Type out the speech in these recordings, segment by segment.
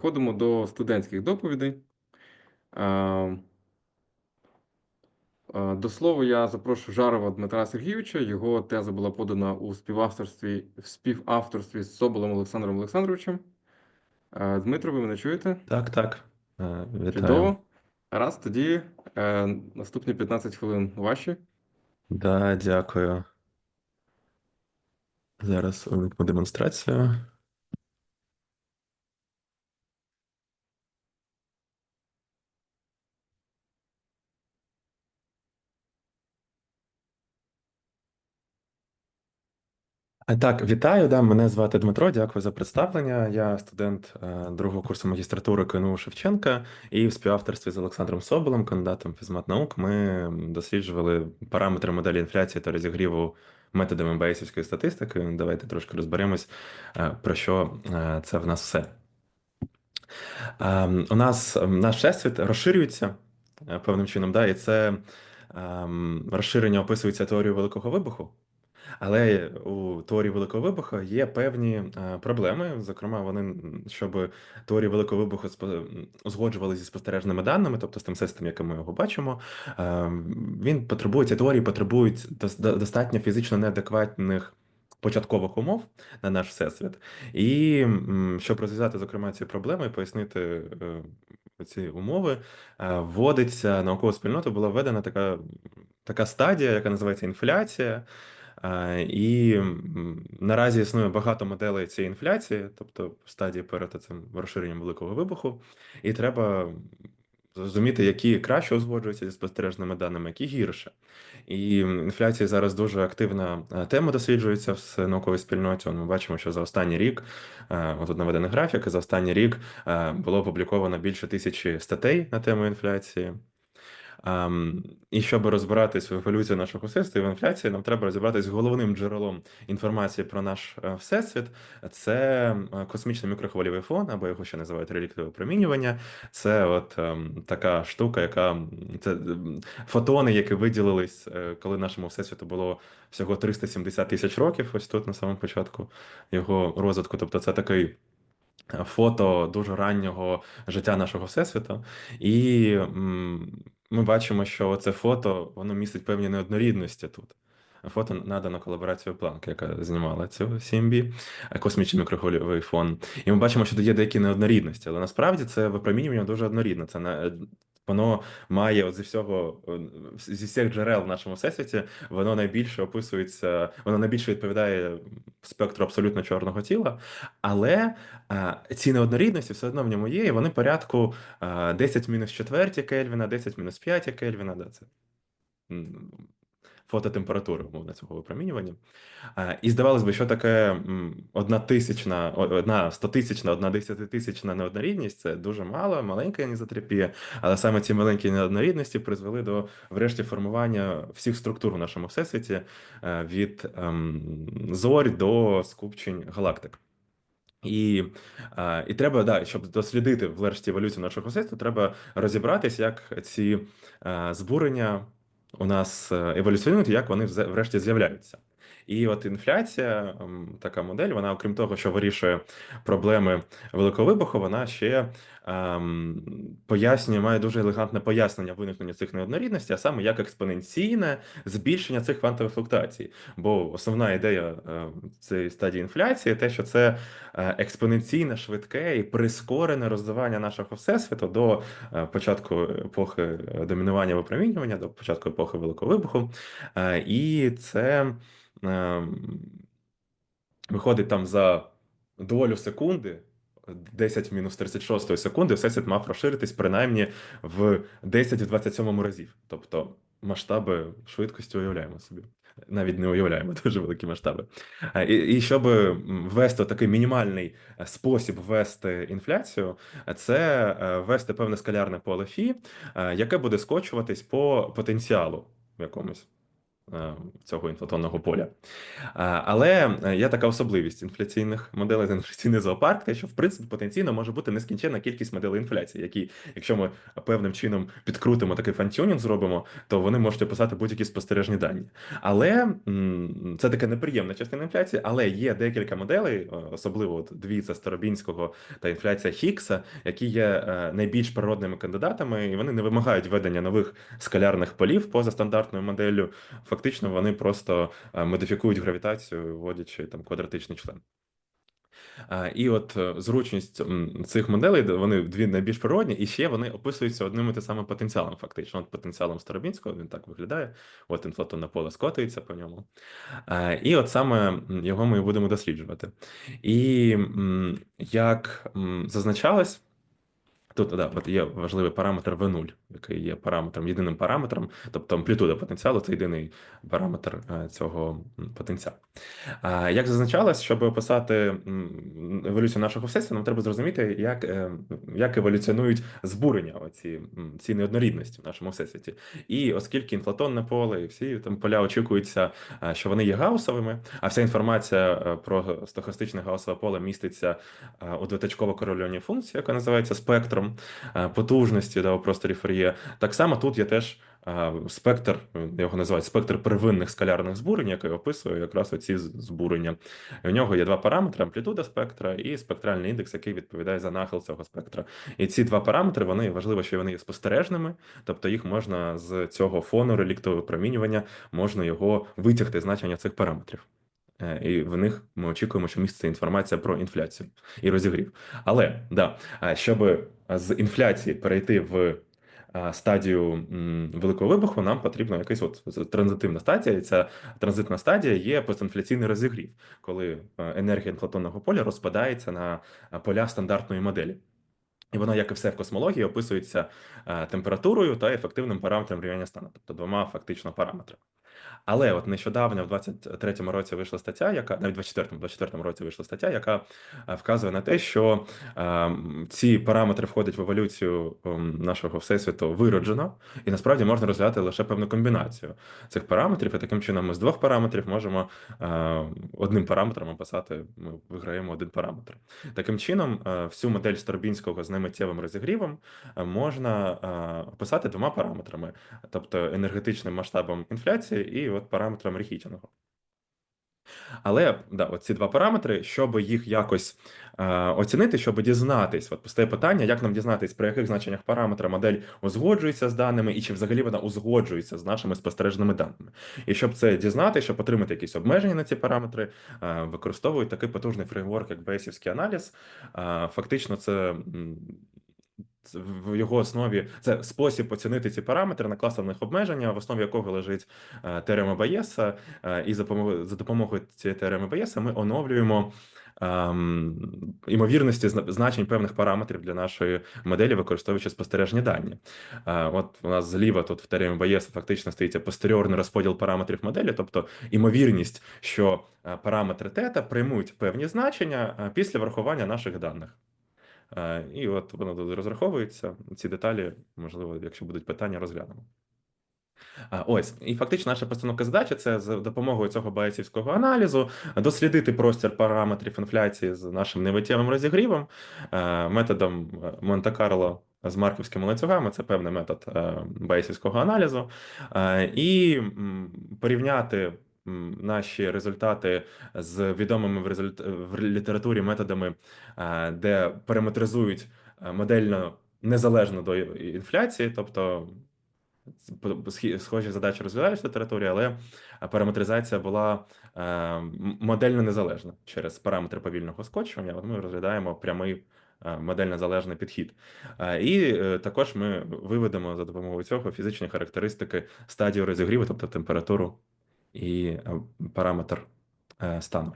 Переходимо до студентських доповідей. Е, е, До слова, я запрошую Жарова Дмитра Сергійовича. Його теза була подана у співавторстві, в співавторстві з Соболем Олександром Олександровичем. Е, Дмитро, ви мене чуєте? Так, так. Вітаю. Чудово. Раз, тоді наступні 15 хвилин ваші. Да, дякую. Зараз увімкну демонстрацію. Так, вітаю. Да, мене звати Дмитро. Дякую за представлення. Я студент е, другого курсу магістратури КНУ Шевченка і в співавторстві з Олександром Соболем, кандидатом фізмат-наук, ми досліджували параметри моделі інфляції та розігріву методами бейсівської статистики. Давайте трошки розберемось, е, про що е, це в нас все. У нас наш всесвіт розширюється е, певним чином, да, і це ем, розширення описується теорією Великого Вибуху. Але у теорії Великого Вибуху є певні е, проблеми. Зокрема, вони, щоб теорія Великого Вибуху м, зі спостережними даними, тобто з тим системом, яким ми його бачимо, е, він потребує, ці теорії потребують достатньо фізично неадекватних початкових умов на наш всесвіт. І щоб розв'язати, зокрема, ці проблеми і пояснити е, ці умови, е, вводиться наукова спільнота, була введена така, така стадія, яка називається інфляція. Е, І наразі існує багато моделей цієї інфляції, тобто в стадії перед цим розширенням великого вибуху, і треба зрозуміти, які краще узгоджуються зі спостережними даними, які гірше. І інфляція зараз дуже активна е, тема досліджується в науковій спільноті. Ми бачимо, що за останній рік, е, тут наведений графік, за останній рік було опубліковано більше тисячі статей на тему інфляції. І щоб розбиратись в еволюції нашого всесвіту і в інфляції, нам треба розібратись з головним джерелом інформації про наш е, всесвіт. Це е, космічний мікрохвильовий фон, або його ще називають реліктове опромінювання. Це от ем, така штука, яка це фотони, які виділились, е, коли нашому всесвіту було всього 370 тисяч років. Ось тут на самому початку його розвитку. Тобто, це такий. Фото дуже раннього життя нашого всесвіту, і ми бачимо, що це фото воно містить певні неоднорідності тут. Фото надано колаборацією Планка, яка знімала цю CMB, е, космічний мікрохвильовий фон. І ми бачимо, що тут є деякі неоднорідності, але насправді це випромінювання дуже однорідне. Це не воно має зі всього зі всіх джерел в нашому всесвіті, воно найбільше описується, воно найбільше відповідає спектру абсолютно чорного тіла, але а, ці неоднорідності все одно в ньому є, і вони порядку а, 10 мінус 4 Кельвіна, 10 мінус 5 Кельвіна, да, це фототемператури, умовно, цього випромінювання. І здавалось би, що таке одна тисячна, одна стотисячна, одна десятитисячна неоднорідність це дуже мало, маленька анізотріпія, але саме ці маленькі неоднорідності призвели до врешті формування всіх структур в нашому всесвіті е, від ем, зорь до скупчень галактик. І, а, і треба, да, щоб дослідити врешті еволюцію нашого всесвіту, треба розібратись, як ці а, збурення у нас е, еволюціонують, як вони врешті з'являються. І от інфляція, ем, така модель, вона, окрім того, що вирішує проблеми великого вибуху, вона ще ем, пояснює, має дуже елегантне пояснення виникнення цих неоднорідностей, а саме як експоненційне збільшення цих квантових флуктуацій. Бо основна ідея е, цієї стадії інфляції те, що це е, експоненційне, швидке і прискорене розвивання нашого всесвіту до е, початку епохи е, домінування випромінювання, до початку епохи Великого вибуху. І це е, виходить там за долю секунди. 10 мінус 36 секунди всесвіт мав розширитись принаймні в 10 в 27 разів. Тобто масштаби швидкості уявляємо собі. Навіть не уявляємо дуже великі масштаби. І, і щоб ввести такий мінімальний е, спосіб ввести інфляцію, це е, ввести певне скалярне поле Фі, е, яке буде скочуватись по потенціалу якомусь. Е, цього інфляційного поля. Але е, є така особливість інфляційних моделей з інфляційний зоопарк, що в принципі потенційно може бути нескінченна кількість моделей інфляції, які, якщо ми певним чином підкрутимо такий фантюнінг зробимо, то вони можуть описати будь-які спостережні дані. Але це така неприємна частина інфляції, але є декілька моделей, е, особливо от дві це Старобінського та інфляція Хікса, які є е, найбільш природними кандидатами, і вони не вимагають введення нових скалярних полів поза стандартною моделлю. Фактично, вони просто е, модифікують гравітацію, вводячи там квадратичний член. А, І от е, зручність цих моделей, вони дві найбільш природні, і ще вони описуються одним і тим самим потенціалом. Фактично, от потенціалом Старобінського він так виглядає. От інфлатонне поле скотується по ньому. І от саме його ми будемо досліджувати. І як зазначалось. Тут да, от є важливий параметр V0, який є параметром, єдиним параметром, тобто амплітуда потенціалу це єдиний параметр е, цього потенціалу. Як зазначалось, щоб описати еволюцію нашого всесвіту, нам треба зрозуміти, як, е, як еволюціонують збурення оці, ці неоднорідності в нашому всесвіті. І оскільки інфлатонне поле і всі там поля очікуються, е, що вони є гаусовими, а вся інформація про стохастичне гаусове поле міститься у двоточково корольованій функції, яка називається спектром е, потужності да, у просторі Фур'є. Так само тут є теж е, спектр, е, його називають спектр первинних скалярних збурень, який описує якраз оці збурення. І у нього є два параметри: амплітуда спектра і спектральний індекс, який відповідає за нахил цього спектра. І ці два параметри вони важливо, що вони є спостережними, тобто їх можна з цього фону реліктового промінювання можна його витягти значення цих параметрів. Е, І в них ми очікуємо, що міститься інформація про інфляцію і розігрів. Але да, щоб з інфляції перейти в стадію великого вибуху, нам потрібна якась от транзитивна стадія. І ця транзитна стадія є постінфляційний розігрів, коли е, енергія інфлатонного поля розпадається на поля стандартної моделі. І воно, як і все в космології, описується е, температурою та ефективним параметром рівня стану, тобто двома фактично параметрами. Але от нещодавно, в 23-му році вийшла стаття, яка навіть в 24-му, 24-му році вийшла стаття, яка е, вказує на те, що е, ці параметри входять в еволюцію ем, нашого всесвіту вироджено, і насправді можна розглядати лише певну комбінацію цих параметрів. І таким чином ми з двох параметрів можемо е, одним параметром описати, ми виграємо один параметр. Таким чином, е, всю модель Старобінського з немиттєвим розігрівом е, можна е, описати двома параметрами, тобто енергетичним масштабом інфляції і от параметром Ріхітіного. Але да, ці два параметри, щоб їх якось е, оцінити, щоб дізнатись, от постає питання, як нам дізнатись, при яких значеннях параметра модель узгоджується з даними, і чи взагалі вона узгоджується з нашими спостережними даними. І щоб це дізнати, щоб отримати якісь обмеження на ці параметри, е, використовують такий потужний фреймворк, як Бейсівський аналіз. Е, фактично, це. В його основі це спосіб оцінити ці параметри, накласти обмеження, в основі якого лежить е, теорема Байеса, е, і за допомогою, цієї теореми Байеса ми оновлюємо ем, імовірності значень певних параметрів для нашої моделі, використовуючи спостережні дані. Е, От у нас зліва тут в теоремі Байеса фактично стоїть постеріорний розподіл параметрів моделі, тобто імовірність, що е, параметри тета приймуть певні значення після врахування наших даних. Е, І от воно розраховується. Ці деталі, можливо, якщо будуть питання, розглянемо. Ось, і фактично наша постановка задачі це за допомогою цього байесівського аналізу дослідити простір параметрів інфляції з нашим невиттєвим розігрівом е, методом е, Монте-Карло з марківськими ланцюгами. Це певний метод е, аналізу, Е, і порівняти наші результати з відомими в, результ... в літературі методами, е, де параметризують е, модельно незалежно до інфляції, тобто схожі задачі розглядають в літературі, але параметризація була е, модельно незалежна через параметри повільного скочування. От ми розглядаємо прямий модельно залежний підхід. І також ми виведемо за допомогою цього фізичні характеристики стадії розігріву, тобто температуру і е, параметр е, стану.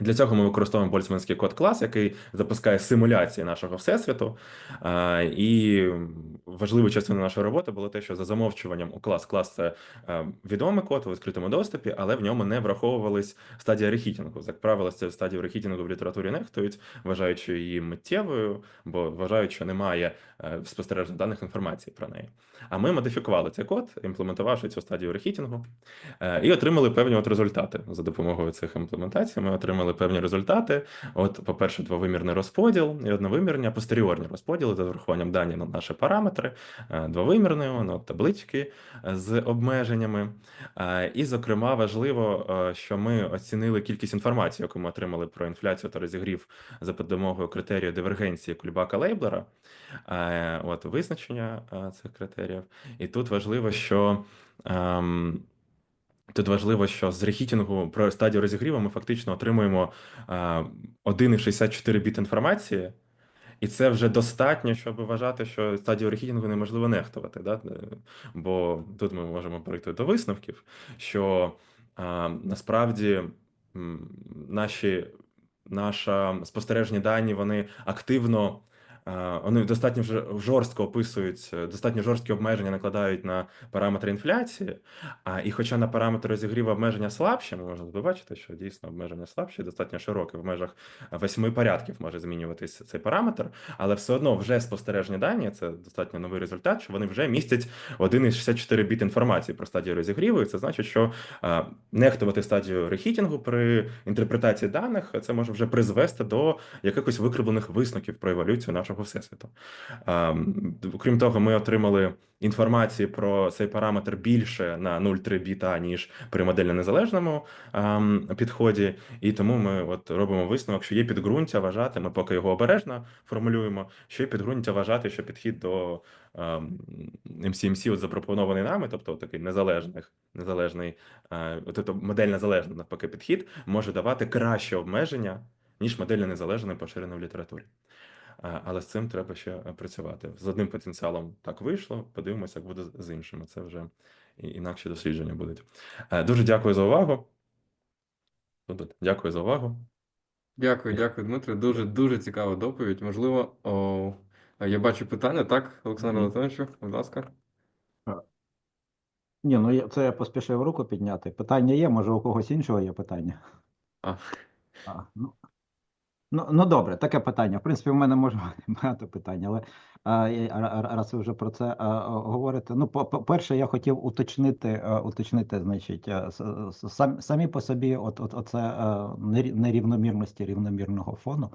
Для цього ми використовуємо больцманський код клас, який запускає симуляції нашого всесвіту. І важливою частиною нашої роботи було те, що за замовчуванням у клас клас це е, відомий код у відкритому доступі, але в ньому не враховувались стадія рехітінгу. Як правило, цю стадію рехітінгу в літературі нехтують, вважаючи її миттєвою, бо вважають, що немає е, спостережних даних інформації про неї. А ми модифікували цей код, імплементувавши цю стадію рехітінгу, е, і отримали певні от результати за допомогою цих імплементацій. Ми отримали певні результати. От, по-перше, двовимірний розподіл і одновимірні, а постеріорні розподіли за врахуванням дані на наші параметри, е, двовимірний, ну, таблички е, з обмеженнями. Е, І, зокрема, важливо, що ми оцінили кількість інформації, яку ми отримали про інфляцію та розігрів за допомогою критерію дивергенції Кульбака Лейблера, от визначення цих критеріїв. І тут важливо, що. Тут важливо, що з рехітінгу про стадію розігріву ми фактично отримуємо 1,64 біт інформації, і це вже достатньо, щоб вважати, що стадію рехітінгу неможливо нехтувати. Да? Е, Бо тут ми можемо перейти до висновків, що а, насправді м, наші, наша спостережні дані вони активно. А, Вони достатньо жорстко описують, е, достатньо жорсткі обмеження накладають на параметри інфляції. А і хоча на параметр розігріву обмеження слабші, ми можемо побачити, що дійсно обмеження слабші, достатньо широке, в межах восьми порядків може змінюватися цей параметр, але все одно вже спостережні дані, це достатньо новий результат, що вони вже містять 1,64 біт інформації про стадію розігріву. І це значить, що а, нехтувати стадію рехітінгу при інтерпретації даних це може вже призвести до якихось викривлених висновків про еволюцію нашого всесвіту. А, Крім того, ми отримали інформації про цей параметр більше на 0,3 біта, ніж при модельно незалежному ем, підході. І тому ми от робимо висновок, що є підґрунтя вважати, ми поки його обережно формулюємо, що є підґрунтя вважати, що підхід до ем, MCMC от запропонований нами, тобто такий незалежних, незалежний, тобто модель незалежний навпаки підхід, може давати краще обмеження, ніж модельно незалежний поширений в літературі. Але з цим треба ще е, працювати. З одним потенціалом так вийшло. Подивимося, як буде з іншими. Це вже і- інакші дослідження будуть. Е, Дуже дякую за увагу. Дякую за увагу. Дякую, дякую, Дмитре. Дуже дуже цікава доповідь. Можливо, о, я бачу питання, так, Олександр. Анатолійовичу, будь ласка. Ні, ну я- це я поспішив руку підняти. Питання є, може у когось іншого є питання. А, А, ну, ну, ну добре, таке питання. В принципі, в мене може бути багато питань, але а, раз ви вже про це а, говорите. Ну, по- по-перше, я хотів уточнити, а, уточнити, значить, сам, самі по собі, от, от, оце а, нерівномірності рівномірного фону.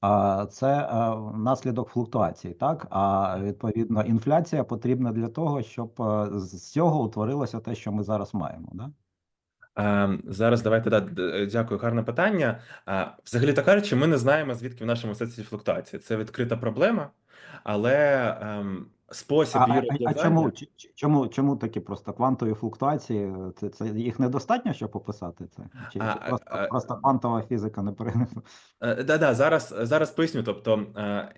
А це а, наслідок флуктуації, так? А відповідно, інфляція потрібна для того, щоб з цього утворилося те, що ми зараз маємо. Да? Е, Зараз давайте да, дякую, гарне питання. Е, Взагалі то кажучи, ми не знаємо, звідки в нашому всесвіті флуктуації. Це відкрита проблема, але ем, спосіб її а, а, чому, чому, чому такі просто квантові флуктуації? Це, це їх недостатньо, щоб описати це? Чи, А, просто, а, просто квантова фізика не перенесла? Е, Да-да, зараз, зараз поясню. Тобто, е,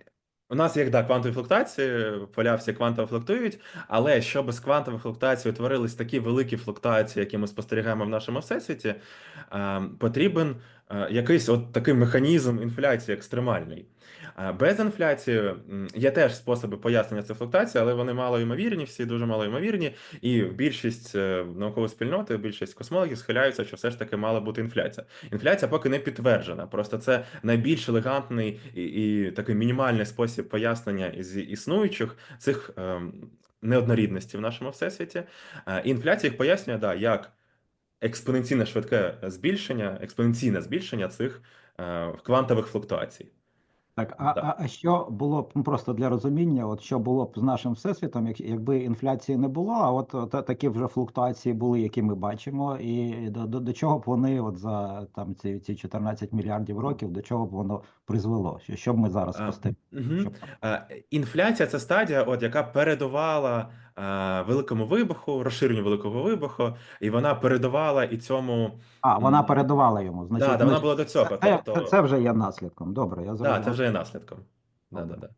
у нас є да, квантові флуктуації, поля всі квантово флуктують, але щоб з квантових флуктуацій утворились такі великі флуктуації, які ми спостерігаємо в нашому всесвіті, е, потрібен якийсь от такий механізм інфляції екстремальний. Е, Без інфляції є теж способи пояснення цих флуктуацій, але вони малоймовірні, всі дуже малоймовірні, і більшість е, наукової спільноти, більшість космологів схиляються, що все ж таки мала бути інфляція. Інфляція поки не підтверджена. Просто це найбільш елегантний і, і такий мінімальний спосіб пояснення із існуючих цих ем, неоднорідностей в нашому всесвіті. Е, інфляція їх пояснює, да, як експоненційне швидке збільшення, експоненційне збільшення цих е, квантових флуктуацій. Так, а, Да. а, що було б ну, просто для розуміння, от що було б з нашим всесвітом, як, якби інфляції не було, а от, от такі вже флуктуації були, які ми бачимо, і до, до, до чого б вони от за там ці, ці 14 мільярдів років, до чого б воно призвело? Що, що б ми зараз А, спостерігали? Мгм. Щоб- Інфляція це стадія, от яка передувала великому вибуху, розширенню великого вибуху, і вона передувала і цьому. А, вона передувала йому. Значить, Да, да, вона була до цього. Це, Тобто, це, вже є наслідком. Добре, я да, це вже є наслідком. Да, да, да.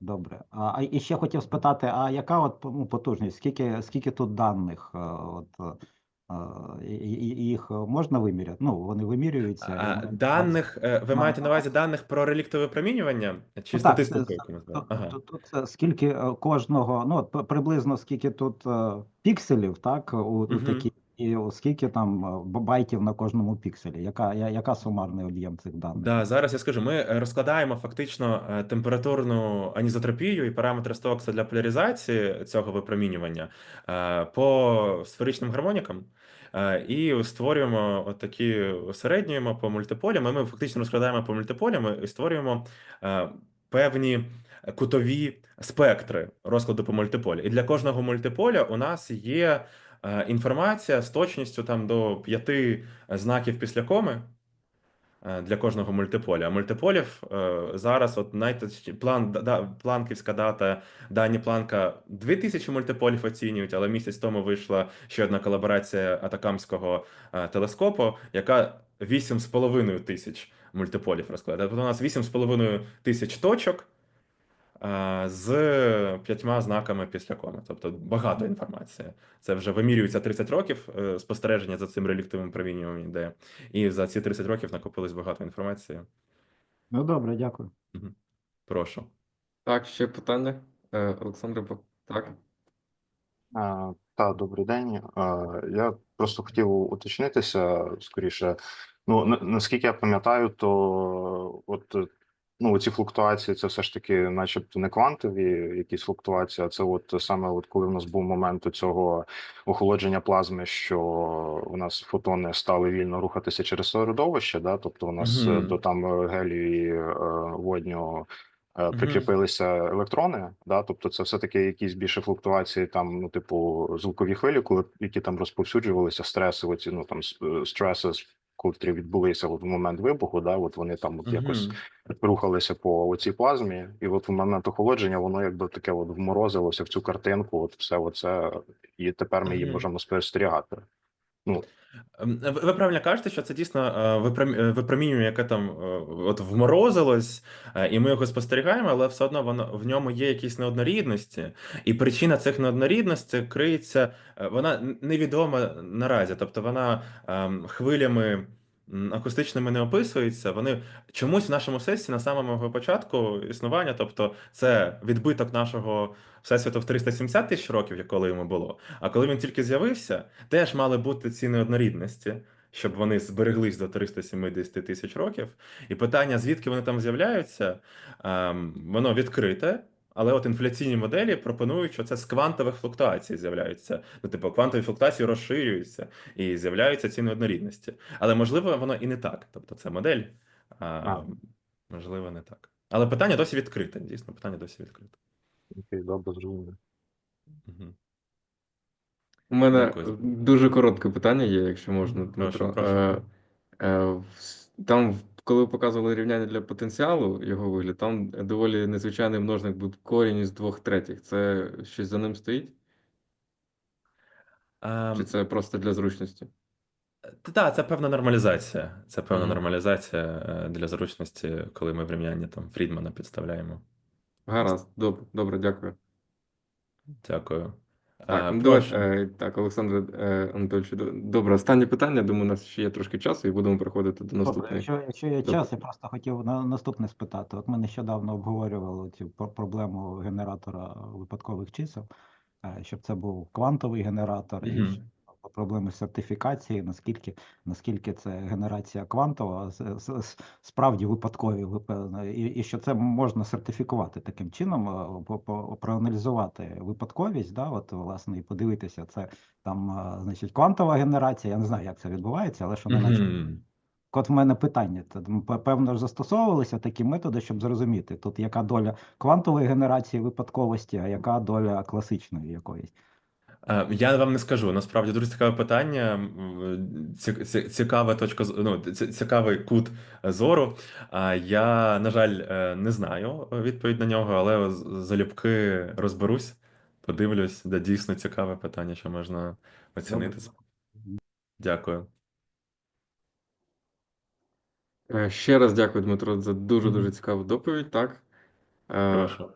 Добре. А, і ще хотів спитати: а яка от ну, потужність? Скільки, скільки тут даних? е, От, е, Е, Їх можна виміряти? Ну, вони вимірюються. А, даних, е, ви маєте на увазі даних про реліктове промінювання чи Ну, статистику, Тут. Ага. тут, тут скільки е, кожного, ну приблизно скільки тут е, пікселів, так, у, у Мгм. І скільки там е, байтів на кожному пікселі, яка, я- яка сумарний об'єм цих даних? Да, зараз я скажу. Ми е, розкладаємо фактично е, температурну анізотропію і параметри Стокса для поляризації цього випромінювання по сферичним гармонікам. І створюємо от такі осереднюємо по мультиполям. Ми фактично розкладаємо по мультиполям і створюємо певні кутові спектри розкладу по мультиполі. І для кожного мультиполя у нас є інформація з точністю там до п'яти знаків після коми е, для кожного мультиполя. А мультиполів е, зараз от найточ... план да- планківська дата дані планка 2000 мультиполів оцінюють, але місяць тому вийшла ще одна колаборація Атакамського е, телескопу, яка 8,5 тисяч мультиполів розкладає. Тобто у нас 8,5 тисяч точок. Е, З п'ятьма знаками після коми, тобто багато інформації. Це вже вимірюється 30 років е, спостереження за цим реліктовим провінням іде. І за ці 30 років накопилось багато інформації. Ну добре, дякую. Прошу. Так, ще питання. Е, Олександре, так. А, Та, добрий день. А, Я просто хотів уточнитися скоріше. Ну, наскільки я пам'ятаю, то от ну, ці флуктуації це все ж таки, начебто, не квантові якісь флуктуації, а це от саме от коли в нас був момент цього охолодження плазми, що у нас фотони стали вільно рухатися через середовище, да? тобто у нас е, Мгм. до там е, гелію і е, водню е, Мгм. прикріпилися електрони, да, тобто це все-таки якісь більше флуктуації, там, ну, типу, звукові хвилі, коли які там розповсюджувалися, стреси, оці, ну там стреси, котрі відбулися от в момент вибуху, да, от вони там от якось рухалися по оцій плазмі, і от в момент охолодження воно якби таке от вморозилося в цю картинку, от все оце, і тепер ми її можемо спостерігати. Ну, Ви ви правильно кажете, що це дійсно е, е, яке там е, от вморозилось, е, і ми його спостерігаємо, але все одно воно в ньому є якісь неоднорідності, і причина цих неоднорідностей криється, вона невідома наразі, тобто вона ем, хвилями акустичними не описується. Вони чомусь в нашому сесії на самому початку існування, тобто це відбиток нашого всесвіту в 370 тисяч років, як коли йому було. А коли він тільки з'явився, теж мали бути ці неоднорідності, щоб вони збереглись до 370 тисяч років. І питання, звідки вони там з'являються, ем, воно відкрите. Але от інфляційні моделі пропонують, що це з квантових флуктуацій з'являються. Ну, типу, квантові флуктуації розширюються і з'являються ці неоднорідності. Але можливо, воно і не так. Тобто, це модель, а, А. можливо, не так. Але питання досі відкрите. Дійсно, питання досі відкрите. окей, добре, зрозуміло. Угу. У мене Дякую. дуже коротке питання є, якщо можна, Прошу, Дмитро. прошу. Е, е, Там, в- коли ви показували рівняння для потенціалу, його вигляд, там доволі незвичайний множник був корінь із двох третіх. Це щось за ним стоїть? Чи це просто для зручності? Так, це певна нормалізація. Це певна Мгм. нормалізація е, для зручності, коли ми в рівнянні там Фрідмана підставляємо. Гаразд, добре, добре, дякую. Дякую. Так, Е, е, так, Олександре е, добре, останнє питання. Думаю, у нас ще є трошки часу, і будемо переходити до наступного. якщо, якщо є Добре. час, я просто хотів на наступне спитати. От ми нещодавно обговорювали цю про- проблему генератора випадкових чисел, щоб це був квантовий генератор, Mm -hmm. ще проблеми сертифікації, наскільки, наскільки це генерація квантова, справді випадкові, і, і що це можна сертифікувати таким чином, проаналізувати випадковість, да, от, власне, і подивитися, це там, значить, квантова генерація, я не знаю, як це відбувається, але що не наче. От в мене питання. Та, Певно ж застосовувалися такі методи, щоб зрозуміти, тут яка доля квантової генерації випадковості, а яка доля класичної якоїсь. Е, Я вам не скажу. Насправді дуже цікаве питання. м, ці- ці- Цікава точка з- ну, ці- цікавий кут зору. А Я, на жаль, е, не знаю відповідь на нього, але з- залюбки розберусь, подивлюсь, де дійсно цікаве питання, що можна оцінити. Дякую. Е, Ще раз дякую, Дмитро, за дуже-дуже цікаву доповідь. Так. Е, Прошу.